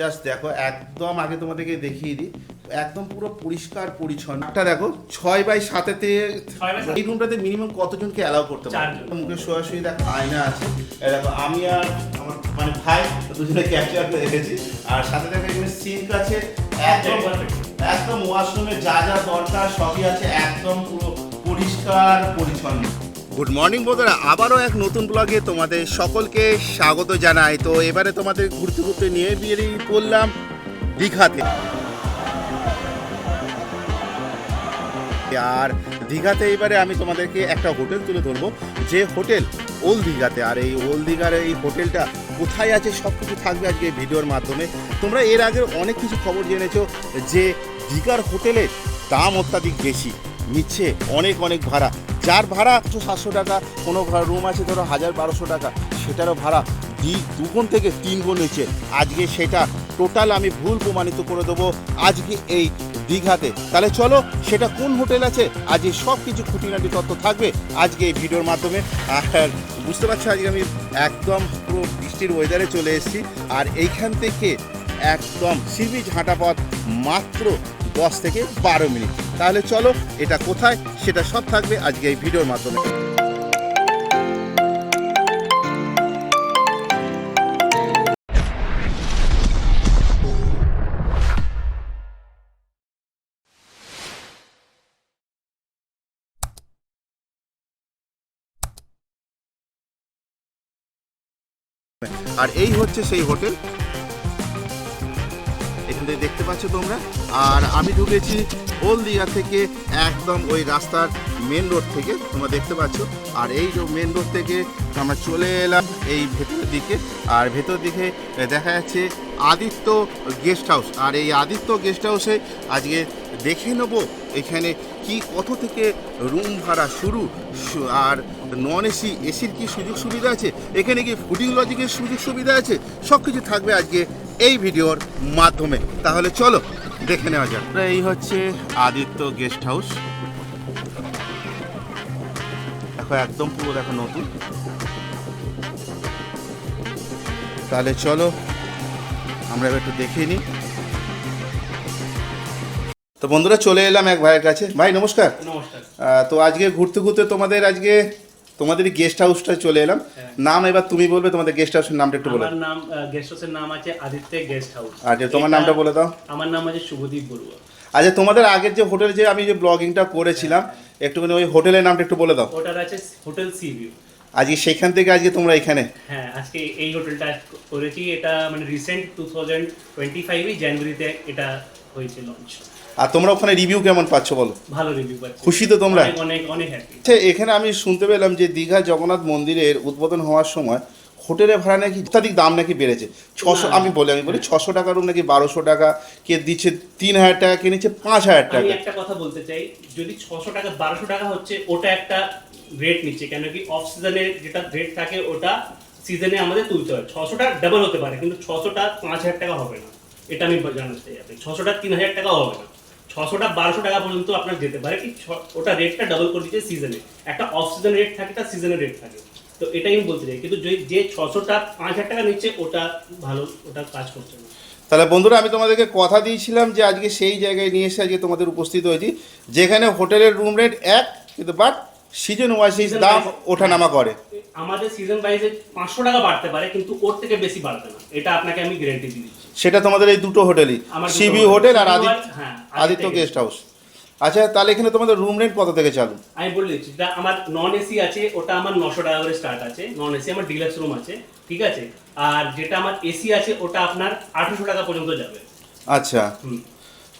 Just দেখো একদম আগে তোমাদেরকে দেখিয়ে দিই। একদম পুরো পরিষ্কার পরিচ্ছন্ন। একটা দেখো ছয় বাই সাতেতে। এই রুমটাতে মিনিমাম কতজনকে অ্যালাউ করতে পারবে? মুখে শোয়াশুয়ি দেখো আয়না আছে। দেখো আমি আর আমার মানে ভাই দুজনে ক্যাপচার করে রেখেছি। আর সাথে দেখো এখানে সিঙ্ক আছে। একদম একদম ওয়াশরুমে যা যা দরকার সবই আছে। একদম পুরো পরিষ্কার পরিচ্ছন্ন। গুড মর্নিং বন্ধুরা। আবারও এক নতুন ব্লগে তোমাদের সকলকে স্বাগত জানাই। তো এবারে তোমাদের ঘুরতে ঘুরতে নিয়ে বেরিয়ে পড়লাম দীঘাতে। আর দীঘাতে এবারে আমি তোমাদেরকে একটা হোটেল তুলে ধরবো, যে হোটেল ওল দীঘাতে। আর এই ওল দীঘার এই হোটেলটা কোথায় আছে সব কিছু থাকবে আজকে ভিডিওর মাধ্যমে। তোমরা এর আগে অনেক কিছু খবর জেনেছো যে দীঘার হোটেলের দাম অত্যাধিক বেশি। নিচ্ছে অনেক অনেক ভাড়া। যার ভাড়া একশো সাতশো টাকা, কোনো রুম আছে ধরো হাজার বারোশো টাকা, সেটারও ভাড়া দি দুগুণ থেকে তিন গুণ নিচ্ছে আজকে সেটা টোটাল আমি ভুল প্রমাণিত করে দেবো আজকে এই দীঘাতে। তাহলে চলো, সেটা কোন হোটেল আছে? আজ এই সব কিছু খুঁটিনাটি তথ্য থাকবে আজকে এই ভিডিওর মাধ্যমে। আর বুঝতে পারছ, আজকে আমি একদম পুরো বৃষ্টির ওয়েদারে চলে এসেছি। আর এইখান থেকে একদম সিবিচ হাঁটা পথ মাত্র দশ থেকে বারো মিনিট। তাহলে চলো, এটা কোথায়? সেটা সব থাকবে আজকে এই ভিডিওর মাধ্যমে। আর এই হচ্ছে সেই হোটেল এখান থেকে দেখতে পাচ্ছ তোমরা। আর আমি ঢুকেছি ওল দীঘা থেকে একদম ওই রাস্তার মেন রোড থেকে, তোমরা দেখতে পাচ্ছ। আর এই যে মেন রোড থেকে আমরা চলে এলাম এই ভেতরের দিকে। আর ভেতর দিকে দেখা যাচ্ছে আদিত্য গেস্ট হাউস আর এই আদিত্য গেস্ট হাউসে আজকে দেখে নেব এখানে কি কত থেকে রুম ভাড়া শুরু। আর নন এসি এসির কি সুযোগ সুবিধা আছে? এখানে কি ফুডিং লজিকের সুযোগ সুবিধা আছে? সব কিছু থাকবে আজকে এই ভিডিওর মাধ্যমে। তাহলে চলো দেখে নেওয়া যাক। এই হচ্ছে আদিত্য গেস্ট হাউস। দেখো একদম পুরো দেখো নতুন। তাহলে চলো আমরা এবার একটু দেখে নিই। তো বন্ধুরা চলে এলাম এক ভাইয়ের কাছে। ভাই নমস্কার। নমস্কার। তো আজকে ঘুরতে ঘুরতে তোমাদের আজকে তোমাদের গেস্ট হাউসটা চলে এলাম। হ্যাঁ। নাম এবার তুমি বলবে তোমাদের গেস্ট হাউসের নামটা একটু বলে আমার। নাম গেস্ট হাউসের নাম আছে আদিত্য গেস্ট হাউস যে তোমার নামটা বলে দাও। আমার নাম আছে শুভদীপ বড়ুয়া। আচ্ছা তোমাদের আগের যে হোটেল যে আমি যে ব্লগিংটা করেছিলাম একটুখানি ওই হোটেলের নামটা একটু বলে দাও। হোটেল আছে হোটেল সি ভিউ। আজকে সেখান থেকে আজকে তোমরা এখানে? হ্যাঁ আজকে এই হোটেলটা করেছি। এটা মানে রিসেন্ট টু থাউজেন্ড টোয়েন্টি ফাইভে জানুয়ারিতে এটা হয়েছে লঞ্চ আর তোমরা ওখানে রিভিউ কেমন পাচ্ছ বলো? ভালো রিভিউ পাচ্ছি। খুশি তো তোমরা? অনেক অনেক হ্যাপি আচ্ছা এখানে আমি শুনতে পেলাম যে দীঘা জগন্নাথ মন্দিরের উদ্বোধন হওয়ার সময় হোটেলে ভাড়া নাকি অত্যাধিক দাম নাকি বেড়েছে? ছশো আমি বলি আমি বলি ছশো টাকা রুম নাকি বারোশো টাকা কে দিচ্ছে তিন হাজার টাকা কে নিচ্ছে পাঁচ হাজার টাকা। একটা কথা বলতে চাই যদি ছশো টাকা বারোশো টাকা হচ্ছে ওটা একটা রেট নিচ্ছে কেন কি অফ সিজনে যেটা রেট থাকে ওটা সিজনে আমাদের তুলতে হয়। ছশোটা ডাবল হতে পারে কিন্তু ছশোটা পাঁচ হাজার টাকা হবে না। এটা আমি জানাতে চাই আপনি। ছশোটা তিন হাজার টাকা হবে না। ছশোটা, বারোশো টাকা পর্যন্ত আপনার যেতে পারে। কি ওটা রেটটা ডাবল করে দিচ্ছে সিজনে একটা অফ সিজন রেট থাকে, তার সিজনের রেট থাকে। তো এটাই আমি বলতে চাই। কিন্তু যে ছশোটা পাঁচ হাজার টাকা নিচ্ছে, ওটা ভালো, ওটা কাজ করছে না। তাহলে বন্ধুরা, আমি তোমাদেরকে কথা দিয়েছিলাম যে আজকে সেই জায়গায় নিয়ে এসে আজকে তোমাদের উপস্থিত হয়েছি। যেখানে হোটেলের রুম রেট এক, কিন্তু বাট সিজন ওয়াইজ দাম ওঠানামা করে। আমাদের সিজন ওয়াইজে পাঁচশো টাকা বাড়তে পারে কিন্তু ওর থেকে বেশি বাড়বে না। এটা আপনাকে আমি গ্যারান্টি দিচ্ছি। সেটা তোমাদের এই দুটো হোটেলই সিবি হোটেল আর আদিত্য হ্যাঁ, আদিত্য আদিত্য গেস্ট হাউস আচ্ছা তাহলে এখানে তোমাদের রুম রেট কত থেকে চালু? আমি বলে দিচ্ছি যেটা আমার নন এসি আছে ওটা আমার নশো টাকা করে স্টার্ট আছে। নন এসি আমার ডিলাক্স রুম আছে ঠিক আছে? আর যেটা আমার এসি আছে ওটা আপনার আঠারোশো টাকা পর্যন্ত যাবে। আচ্ছা।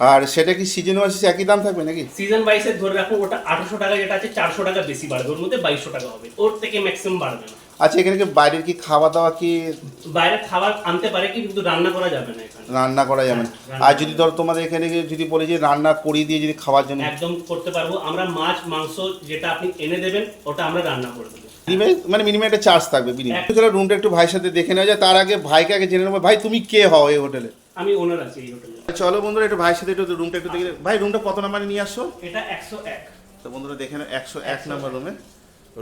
আর সেটা কি সিজন ওয়াইজ একই দাম থাকবে নাকি? সিজন ওয়াইসে ধরে রাখো ওটা আঠারোশো টাকা যেটা আছে চারশো টাকা বেশি বাড়বে। ওর মধ্যে বাইশশো টাকা হবে। ওর থেকে ম্যাক্সিমাম বাড়বে না। আচ্ছা এখানে কি বাইরের কি খাওয়া দাওয়া কি? বাইরে খাবার আনতে পারে কি কিন্তু রান্না করা যাবে না এখানে। রান্না করা যাবে না? হ্যাঁ, আর যদি ধরো তোমাদের এখানে যদি বলি যে রান্না করিয়ে দিয়ে যদি খাওয়ার জন্য একদম করতে পারব। আমরা মাছ মাংস যেটা আপনি এনে দেবেন ওটা আমরা রান্না করে দেবো। মিনিমাম মানে মিনিমাম একটা চার্জ থাকবে বিনিময় চলো রুমটা একটু ভাইয়ের সাথে দেখে নেওয়া যায়। তার আগে ভাইকে আগে জেনে নেব ভাই তুমি কে হও এই হোটেলে আমি ওনার আছি এই হোটেলে চলো বন্ধুরা একটু ভাইয়ের সাথে একটু রুমটা একটু দেখে ভাই রুমটা কত নাম্বারে নিয়ে আসছো? এটা একশো এক। তো বন্ধুরা দেখে একশো এক নাম্বার রুমে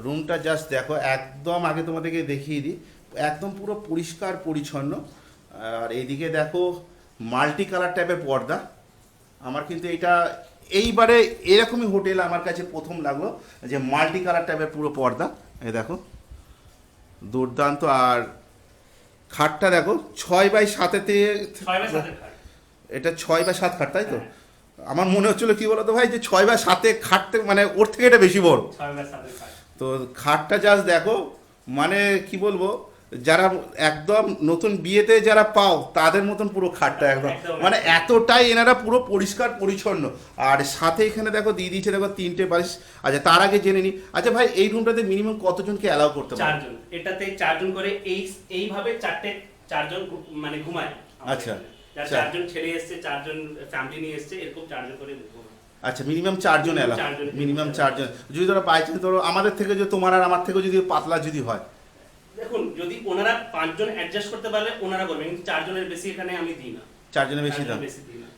রুমটা জাস্ট দেখো একদম আগে তোমাদেরকে দেখিয়ে দিই। একদম পুরো পরিষ্কার পরিচ্ছন্ন। আর এইদিকে দেখো মাল্টি কালার টাইপের পর্দা। আমার কিন্তু এটা এইবারে এরকমই হোটেল আমার কাছে প্রথম লাগল যে মাল্টি কালার টাইপের পুরো পর্দা। এই দেখো দুর্দান্ত। আর খাটটা দেখো ছয় বাই সাতেতে এটা ছয় বাই সাত খাট তাই তো? হ্যাঁ। আমার মনে হচ্ছিল কি বলতো ভাই যে ছয় বাই সাতে খাটতে মানে ওর থেকে এটা বেশি বড়। তো খাটটা জাস্ট দেখো মানে কি বলব যারা একদম নতুন বিয়েতে যারা পাও তাদের মতন পুরো খাটটা একদম। মানে এতটাই এনারা পুরো পরিষ্কার পরিচ্ছন্ন। আর সাথে এখানে দেখো দিয়ে দিয়েছে দেখো তিনটে বালিশ। আচ্ছা তার আগে জেনে নি। আচ্ছা ভাই এই রুমটাতে মিনিমাম কতজনকে অ্যালাউ করতে পারে চারজন। এটাতে চারজন করে এই এইভাবে চারটে চারজন মানে ঘুমায় আচ্ছা। আচ্ছা। চারজন ছেলে এসছে চারজন ফ্যামিলি নিয়ে এসছে এরকম চারজন করে আচ্ছা মিনিমাম চারজন অ্যালাউ মিনিমাম চারজন যদি ধরো বাই চান্স ধরো আমাদের থেকে যে তোমার আর আমার থেকে যদি পাতলা যদি হয় দেখুন যদি ওনারা পাঁচজন অ্যাডজাস্ট করতে পারলে ওনারা করবেন কিন্তু চারজনের বেশি এখানে আমি দিই না। চারজনের বেশি দাম।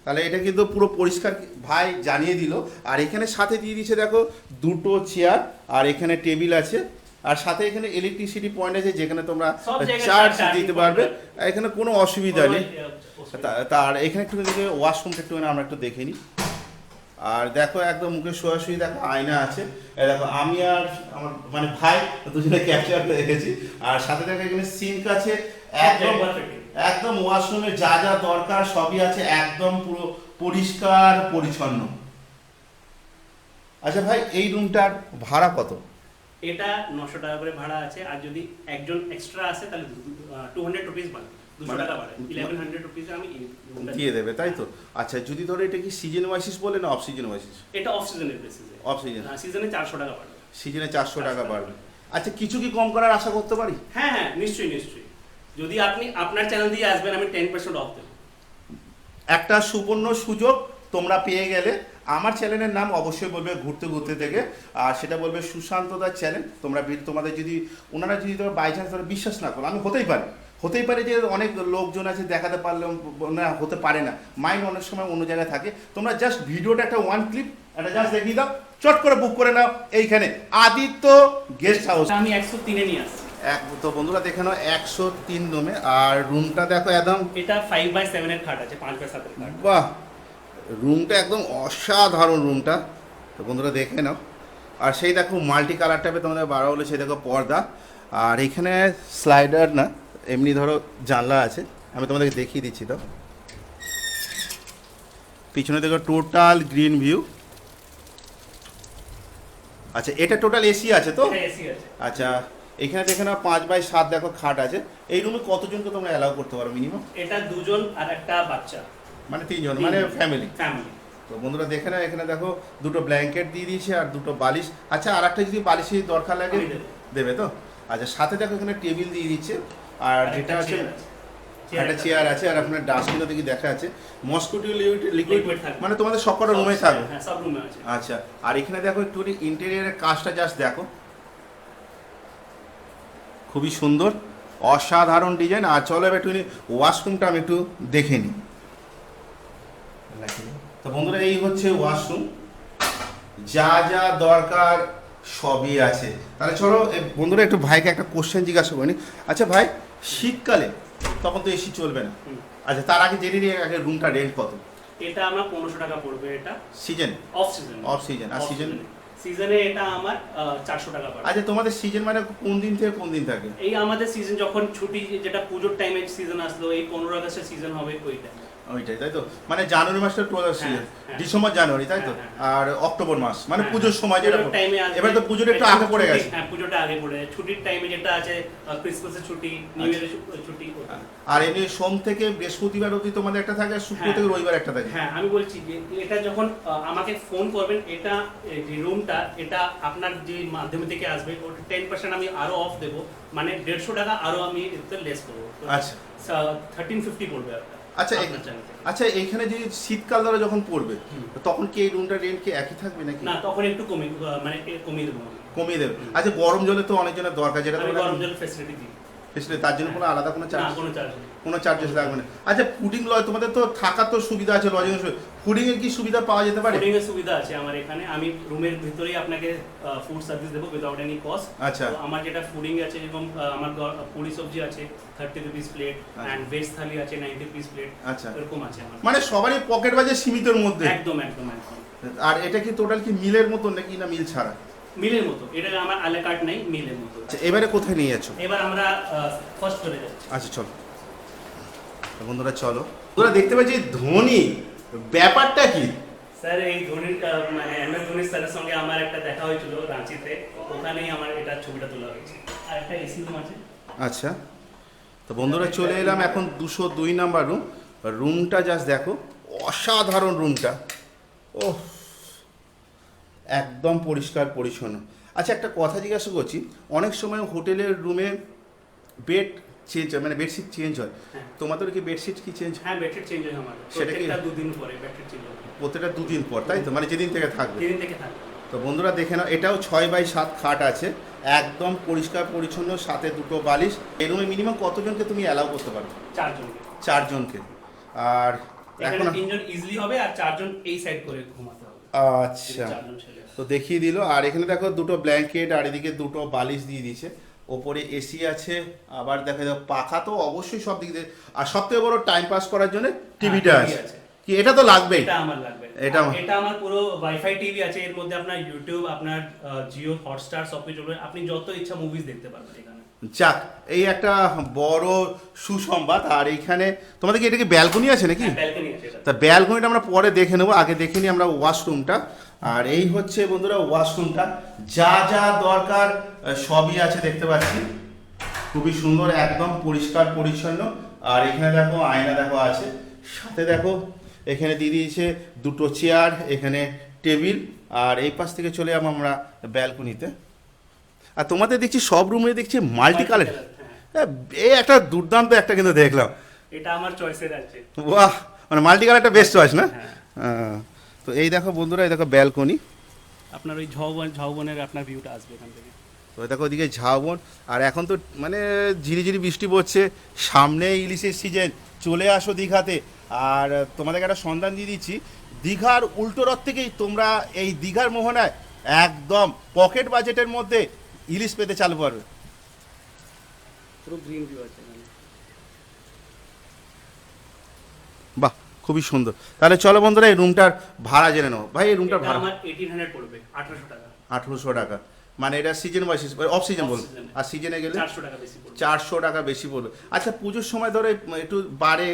তাহলে এটা কিন্তু পুরো পরিষ্কার ভাই জানিয়ে দিল। আর এখানে সাথে দিয়ে দিচ্ছে দেখো দুটো চেয়ার আর এখানে টেবিল আছে। আর সাথে এখানে ইলেকট্রিসিটি পয়েন্ট আছে যেখানে তোমরা চার্জ দিতে পারবে। এখানে কোনো অসুবিধা নেই। তার এখানে একটু দেখে ওয়াশরুমটা একটু আমরা একটু দেখে নিই। আর দেখো একদম মুখে শোয়াশুয়ি দেখো আয়না আছে। দেখো আমি আর আমার মানে ভাই দুজনে ক্যাপচার করে রেখেছি। আর সাথে দেখো এখানে সিঙ্ক আছে। একদম একদম ওয়াশরুমে যা যা দরকার সবই আছে। একদম পুরো পরিষ্কার পরিচ্ছন্ন। আচ্ছা ভাই এই রুমটার ভাড়া কত? এটা নশো টাকা করে ভাড়া আছে। আর যদি একজন এক্সট্রা আসে তাহলে টু হান্ড্রেড রুপিস বাড়ে মানে- দিয়ে দেবে তাই তো? আচ্ছা যদি ধরো এটা কি সিজন ওয়াইসিস বলে না অফ সিজন ওয়াইসিস এটা অফ সিজনের বেসিসে অফ সিজন সিজনে চারশো টাকা বাড়বে। সিজনে চারশো টাকা বাড়বে। আচ্ছা কিছু কি কম করার আশা করতে পারি? হ্যাঁ হ্যাঁ নিশ্চয়ই নিশ্চয়ই। যদি আপনি আপনার চ্যানেল দিয়ে আসবেন আমি টেন পার্সেন্ট অফ দেবো। একটা সুবর্ণ সুযোগ তোমরা পেয়ে গেলে। আমার চ্যানেলের নাম অবশ্যই বলবে ঘুরতে ঘুরতে থেকে। আর সেটা বলবে সুশান্ত দার চ্যানেল তোমরা তোমাদের যদি ওনারা যদি তোমার বাই চান্স তোমরা বিশ্বাস না করো আমি হতেই পারে। হতেই পারে যে অনেক লোকজন আছে দেখাতে পারলেও না হতে পারে না। মাইন্ড অনেক সময় অন্য জায়গায় থাকে। তোমরা জাস্ট ভিডিওটা একটা ওয়ান ক্লিপ একটা জাস্ট দেখিয়ে দাও চট করে বুক করে নাও এইখানে। আদিত্য গেস্ট হাউস আমি একশো তিনে নিয়ে আসছি। এক তো বন্ধুরা দেখে নাও একশো তিন রুমে আর রুমটা দেখো একদম এটা ফাইভ বাই সেভেনের খাট আছে পাঁচ বাই সাতের খাট বাহ! রুমটা একদম অসাধারণ রুমটা তো বন্ধুরা দেখে নাও। আর সেই দেখো মাল্টি কালার টাইপে তোমাদের বাড়া হলো সেই দেখো পর্দা। আর এখানে স্লাইডার না এমনি ধরো জানলা আছে আমি তোমাদেরকে দেখিয়ে দিচ্ছি তো। পিছনে দেখো টোটাল গ্রিন ভিউ আচ্ছা এটা টোটাল এসি আছে তো? আছে। আচ্ছা এখানে দেখে নাও পাঁচ বাই সাত দেখো খাট আছে। এই রুমে কতজনকে তোমরা অ্যালাউ করতে পারো মিনিমাম এটা দুজন আর একটা বাচ্চা। মানে তিনজন মানে ফ্যামিলি ফ্যামিলি তো বন্ধুরা দেখে নাও এখানে দেখো দুটো ব্ল্যাঙ্কেট দিয়ে দিয়েছে আর দুটো বালিশ। আচ্ছা আর একটা যদি বালিশের দরকার লাগে দেবে তো? আচ্ছা সাথে দেখো এখানে টেবিল দিয়ে দিচ্ছে। আর যেটা আছে একটা চেয়ার আছে আর আপনার ডাস্টবিনও দেখি দেখা আছে? মস্কুটি লিকুইড মানে তোমাদের সবকটা রুমে থাকবে? হ্যাঁ সব রুমে আছে। আচ্ছা আর এখানে দেখো একটু ইন্টেরিয়ারের কাজটা জাস্ট দেখো। খুবই সুন্দর অসাধারণ ডিজাইন আর চলো এবার একটু ওয়াশরুমটা আমি একটু দেখে নিই। তো বন্ধুরা এই হচ্ছে ওয়াশরুম যা যা দরকার সবই আছে। তাহলে চলো বন্ধুরা একটু ভাইকে একটা কোশ্চেন জিজ্ঞাসা করিনি আচ্ছা ভাই শীতকালে তখন তো এসি চলবে না। আচ্ছা তার আগে জেনে নিয়ে আগে রুমটা রেন্ট কত? এটা আমার পনেরোশো টাকা পড়বে এটা। Season off season off season আর সিজন সিজনে এটা আমার চারশো টাকা পড়বে। আচ্ছা তোমাদের সিজন মানে কোন দিন থেকে কোন দিন থাকে? এই আমাদের সিজন যখন ছুটি যেটা পুজোর টাইমে সিজন আসলো এই পনেরো আগস্টের সিজন হবে ওইটা। ওইটাই তাই তো? মানে জানুয়ারি মাসটা টোয়াল সিজন হ্যাঁ। ডিসেম্বর জানুয়ারি তাই তো? হ্যাঁ, আর অক্টোবর মাস মানে হ্যাঁ, পুজোর সময় যেটা। এবার তো পুজোর একটু আগে পড়ে গেছে। হ্যাঁ পুজোটা আগে পড়ে গেছে। ছুটির টাইমে যেটা আছে ক্রিসমাসের ছুটি নিউ ইয়ারের ছুটি আর এমনি সোম থেকে বৃহস্পতিবার অবধি তোমাদের একটা থাকে শুক্র হ্যাঁ। থেকে রবিবার একটা থাকে? হ্যাঁ আমি বলছি যে এটা যখন আমাকে ফোন করবেন এটা যে রুমটা এটা আপনার যে মাধ্যমে থেকে আসবে ওটা টেন পার্সেন্ট আমি আরও অফ দেবো। মানে দেড়শো টাকা আরও আমি লেস করব। আচ্ছা। থার্টিন ফিফটি পড়বে আপনার। আচ্ছা। আচ্ছা এখানে যে শীতকাল ধরে যখন পড়বে তখন কি এই রুমটা রেন্ট কি একই থাকবে নাকি? না তখন একটু কমে মানে কমিয়ে দেবো। কমিয়ে দেবে। আচ্ছা গরম জলে তো অনেকজনের দরকার যেটা গরম জলের ফেসিলিটি দিই। তার জন্য কোনো আলাদা কোনো চার্জ কোনো চার্জ নেই। কোনো চার্জেস লাগবে না। আচ্ছা ফুডিং লজ তোমাদের তো থাকার তো সুবিধা আছে লজিং ফুডিং এর কি সুবিধা পাওয়া যেতে পারে? ফুডিং এর সুবিধা আছে আমার এখানে। আমি রুমের ভিতরেই আপনাকে ফুড সার্ভিস দেবো উইদাউট এনি কস্ট আচ্ছা। আমার যেটা ফুডিং আছে এবং আমার পুরি সবজি আছে thirty rupees plate and veg thali আছে নাইনটি রুপিস প্লেট আচ্ছা। এরকম আছে আমার। মানে সবারই পকেট বাজে সীমিতের মধ্যে। একদম একদম একদম। আর এটা কি টোটাল কি মিলের মতন নাকি না মিল ছাড়া? মিলের মতো। এটা আমার আলা কার্ড নেই মিলের মতো। আচ্ছা এবারে কোথায় নিয়ে যাচ্ছ? এবার আমরা ফার্স্ট করে যাচ্ছি। আচ্ছা চলো। বন্ধুরা চলো। তোরা দেখতে পাচ্ছি ধোনি ব্যাপারটা কি? স্যার এই ধোনির মানে এম এস ধোনির স্যারের সঙ্গে আমার একটা দেখা হয়েছিল রাঁচিতে। ওখানেই আমার এটা ছবিটা তোলা হয়েছে। আর একটা এসি রুম আছে। আচ্ছা। তো বন্ধুরা চলে এলাম এখন দুশো দুই নাম্বার রুম রুমটা জাস্ট দেখো অসাধারণ রুমটা ও একদম পরিষ্কার পরিচ্ছন্ন। আচ্ছা একটা কথা জিজ্ঞাসা করছি অনেক সময় হোটেলের রুমে বেড চেঞ্জ হয় মানে বেডশিট চেঞ্জ হয়। হ্যাঁ। তোমাদের কি বেডশিট কি চেঞ্জ হ্যাঁ? বেডশিট চেঞ্জ হয় আমার সেটা কি? প্রত্যেকটা দুদিন পরে বেডশিট চেঞ্জ হবে প্রত্যেকটা দুদিন পর তাই তো? মানে যেদিন থেকে থাকবে। যেদিন থেকে থাকে তো বন্ধুরা দেখে নাও এটাও ছয় বাই সাত খাট আছে। একদম পরিষ্কার পরিচ্ছন্ন সাথে দুটো বালিশ। এই রুমে মিনিমাম কতজনকে তুমি অ্যালাউ করতে পারো? চারজনকে। চারজনকে। আর এখন তিনজন ইজিলি হবে আর চারজন এই সাইড করে ঘুমাতে হবে। আচ্ছা। তো দেখিয়ে দিল। আর এখানে দেখো দুটো ব্ল্যাঙ্কেট আর এদিকে দুটো বালিশ দিয়ে দিয়েছে। ওপরে এসি আছে আবার দেখা যাও পাখা তো অবশ্যই সব দিক দিয়ে আর সব থেকে বড় টাইম পাস করার জন্য টিভিটা হ্যাঁ, আছে। কি এটা তো লাগবেই। এটা আমার লাগবে। এটা আমার- এটা আমার পুরো ওয়াইফাই টিভি আছে এর মধ্যে আপনার ইউটিউব আপনার জিও হটস্টার সব কিছু আপনি যত ইচ্ছা মুভিজ দেখতে পারবেন এখানে। যাক এই একটা বড় সুসংবাদ আর এইখানে তোমাদের কি এটা কি ব্যালকনি আছে নাকি? ব্যালকনি আছে তা ব্যালকনিটা আমরা পরে দেখে নেব আগে দেখে নিই আমরা ওয়াশরুমটা আর এই হচ্ছে বন্ধুরা ওয়াশরুমটা। যা যা দরকার সবই আছে দেখতে পাচ্ছি। খুবই সুন্দর একদম পরিষ্কার পরিচ্ছন্ন। আর এখানে দেখো আয়না দেখো আছে। সাথে দেখো এখানে দিয়ে দিয়েছে দুটো চেয়ার এখানে টেবিল। আর এই পাশ থেকে চলে যাব আমরা ব্যালকনিতে। আর তোমাদের দেখছি সব রুমে দেখছি মাল্টি কালার। হ্যাঁ। এই একটা দুর্দান্ত একটা কিন্তু দেখলাম। এটা আমার চয়েসের আছে। বাহ! মানে মাল্টি কালারটা বেস্ট চয়েস না? হ্যাঁ। তো এই দেখো বন্ধুরা এই দেখো ব্যালকনি আপনার ওই ঝাউবন ঝাউবনের আপনার ভিউটা আসবে এখান থেকে। তো দেখো ওদিকে ঝাউবন আর এখন তো মানে ঝিরিঝিরি বৃষ্টি পড়ছে। সামনে ইলিশের সিজন চলে আসো দীঘাতে। আর তোমাদেরকে একটা সন্ধান দিয়ে দিচ্ছি দীঘার উল্টো রথ থেকেই তোমরা এই দীঘার মোহনায় একদম পকেট বাজেটের মধ্যে ইলিশ পেতে চালু পারবে পুরো গ্রিন ভিউ আছে বাহ। খুবই সুন্দর। তাহলে চলো বন্ধুরা এই রুমটার ভাড়া জেনে নাও। ভাই এই রুমটার ভাড়া। আমার এইটিন হান্ড্রেড পড়বে আঠারোশো টাকা। আঠেরোশো টাকা। মানে এটা সিজন ওয়াইজ অফ সিজন বলব বল আর সিজনে গেলে? চারশো টাকা বেশি পড়বে। চারশো টাকা বেশি পড়বে। আচ্ছা পুজোর সময় ধরে একটু বাড়ে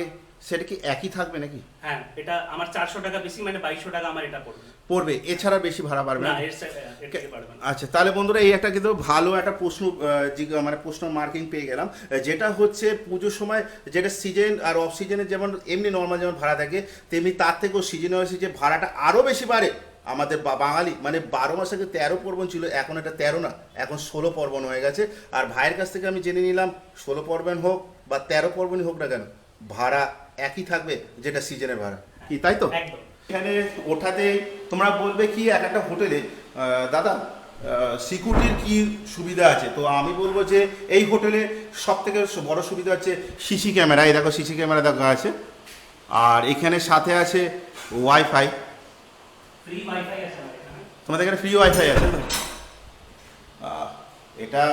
সেটা কি একই থাকবে নাকি? হ্যাঁ এটা আমার চারশো টাকা বেশি মানে বাইশশো টাকা আমার এটা পড়বে। পড়বে এছাড়া বেশি ভাড়া পারবে না আচ্ছা তাহলে বন্ধুরা এই একটা কিন্তু ভালো একটা প্রশ্ন মানে প্রশ্ন মার্কিং পেয়ে গেলাম যেটা হচ্ছে পুজোর সময় যেটা সিজন আর অফ সিজনে যেমন এমনি নর্মাল যেমন ভাড়া থাকে তেমনি তার থেকেও সিজনে হয়েছে যে ভাড়াটা আরও বেশি বাড়ে। আমাদের বা- বাঙালি মানে বারো মাসে আগে তেরো পর্বণ ছিল এখন এটা তেরো না এখন ষোলো পর্বণ হয়ে গেছে। আর ভাইয়ের কাছ থেকে আমি জেনে নিলাম ষোলো পর্বণ হোক বা তেরো পর্বণই হোক না কেন ভাড়া একই থাকবে যেটা সিজনের ভাড়া। কি তাই তো? এখানে ওঠাতে তোমরা বলবে কি এক একটা হোটেলে দাদা সিকিউরিটির কি সুবিধা আছে? তো আমি বলব যে এই হোটেলে সব থেকে বড় সুবিধা হচ্ছে সিসি ক্যামেরা। এই দেখো সিসি ক্যামেরা দেখো আছে। আর এখানে সাথে আছে ওয়াইফাই ফ্রি ওয়াইফাই আছে আমার এখানে। তোমাদের এখানে ফ্রি ওয়াইফাই আছে? এটা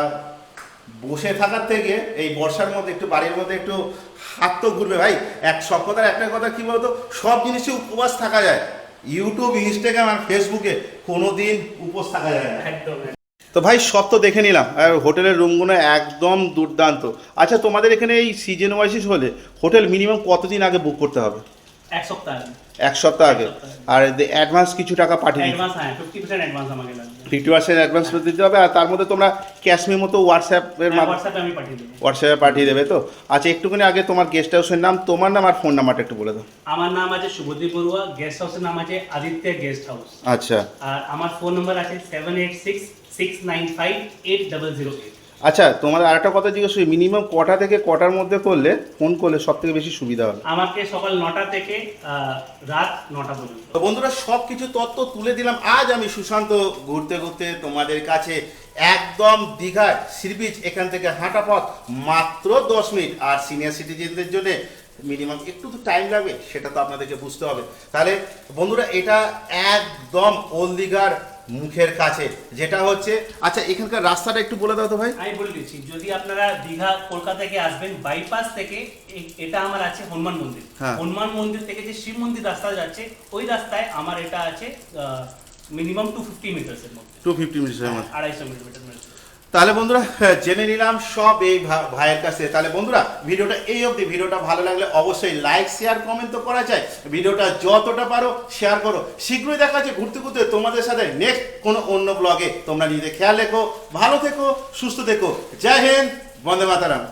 বসে থাকার থেকে এই বর্ষার মধ্যে একটু বাড়ির মধ্যে একটু হাত তো ঘুরবে ভাই। এক সব কথার একটা কথা কি বলতো? সব জিনিসে উপবাস থাকা যায়। ইউটিউব ইনস্টাগ্রাম আর ফেসবুকে কোনো দিন উপোস থাকা যায় না। তো ভাই সব তো দেখে নিলাম। আর হোটেলের রুমগুলো একদম দুর্দান্ত। আচ্ছা তোমাদের এখানে এই সিজন ওয়াইসিস হলে হোটেল মিনিমাম কতদিন আগে বুক করতে হবে? এক সপ্তাহ আগে। এক সপ্তাহ আগে। আর অ্যাডভান্স কিছু টাকা পাঠিয়ে অ্যাডভান্স হ্যাঁ ফিফটি পার্সেন্ট অ্যাডভান্স আমাকে লাগবে। ফিফটি পার্সেন্ট অ্যাডভান্স দিতে হবে আর তার মধ্যে তোমরা ক্যাশ মেমো তো হোয়াটসঅ্যাপের হোয়াটসঅ্যাপে পাঠিয়ে দেবে। তো? আচ্ছা একটুখানি আগে তোমার গেস্ট হাউসের নাম তোমার নাম আর ফোন নাম্বারটা একটু বলে দাও। আমার নাম আছে শুভদীপ বড়ুয়া গেস্ট হাউসের নাম আছে আদিত্য গেস্ট হাউস আচ্ছা। আর আমার ফোন নাম্বার আছে seven eight six six nine five eight double zero eight আচ্ছা তোমার আর একটা কথা জিজ্ঞেস করি। মিনিমাম কটা থেকে কটার মধ্যে করলে ফোন করলে সব থেকে বেশি সুবিধা হবে? আমাকে সকাল নটা থেকে রাত নটা পর্যন্ত। তো বন্ধুরা সব কিছু তত্ত্ব তুলে দিলাম। আজ আমি সুশান্ত ঘুরতে ঘুরতে তোমাদের কাছে একদম দীঘার সি বিচ এখান থেকে হাঁটা পথ মাত্র দশ মিনিট। আর সিনিয়র সিটিজেনদের জন্য মিনিমাম একটু তো টাইম লাগবে সেটা তো আপনাদেরকে বুঝতে হবে। তাহলে বন্ধুরা এটা একদম ওল্ড দীঘার মুখের কাছে যেটা হচ্ছে আচ্ছা এখানকার রাস্তাটা একটু বলে দাও তো ভাই। আমি বলে দিচ্ছি যদি আপনারা দীঘা কলকাতা থেকে আসবেন বাইপাস থেকে এটা আমার আছে হনুমান মন্দির। হ্যাঁ। হনুমান মন্দির থেকে যে শিব মন্দির রাস্তা যাচ্ছে ওই রাস্তায় আমার এটা আছে মিনিমাম টু ফিফটি মিটার্সের মধ্যে। টু ফিফটি মিনিটের মধ্যে। আড়াইশো মিটার তাহলে বন্ধুরা হ্যাঁ, জেনে নিলাম সব এই ভাইয়ের কাছে তাহলে বন্ধুরা ভিডিওটা এই অবধি। ভিডিওটা ভালো লাগলে অবশ্যই লাইক শেয়ার কমেন্ট তো করা যায়। ভিডিওটা যতটা পারো শেয়ার করো। শীঘ্রই দেখা যাচ্ছে ঘুরতে ঘুরতে তোমাদের সাথে নেক্সট কোনো অন্য ব্লগে তোমরা নিজেদের খেয়াল রেখো ভালো থেকো সুস্থ থেকো। জয় হিন্দ বন্দে মাতারাম।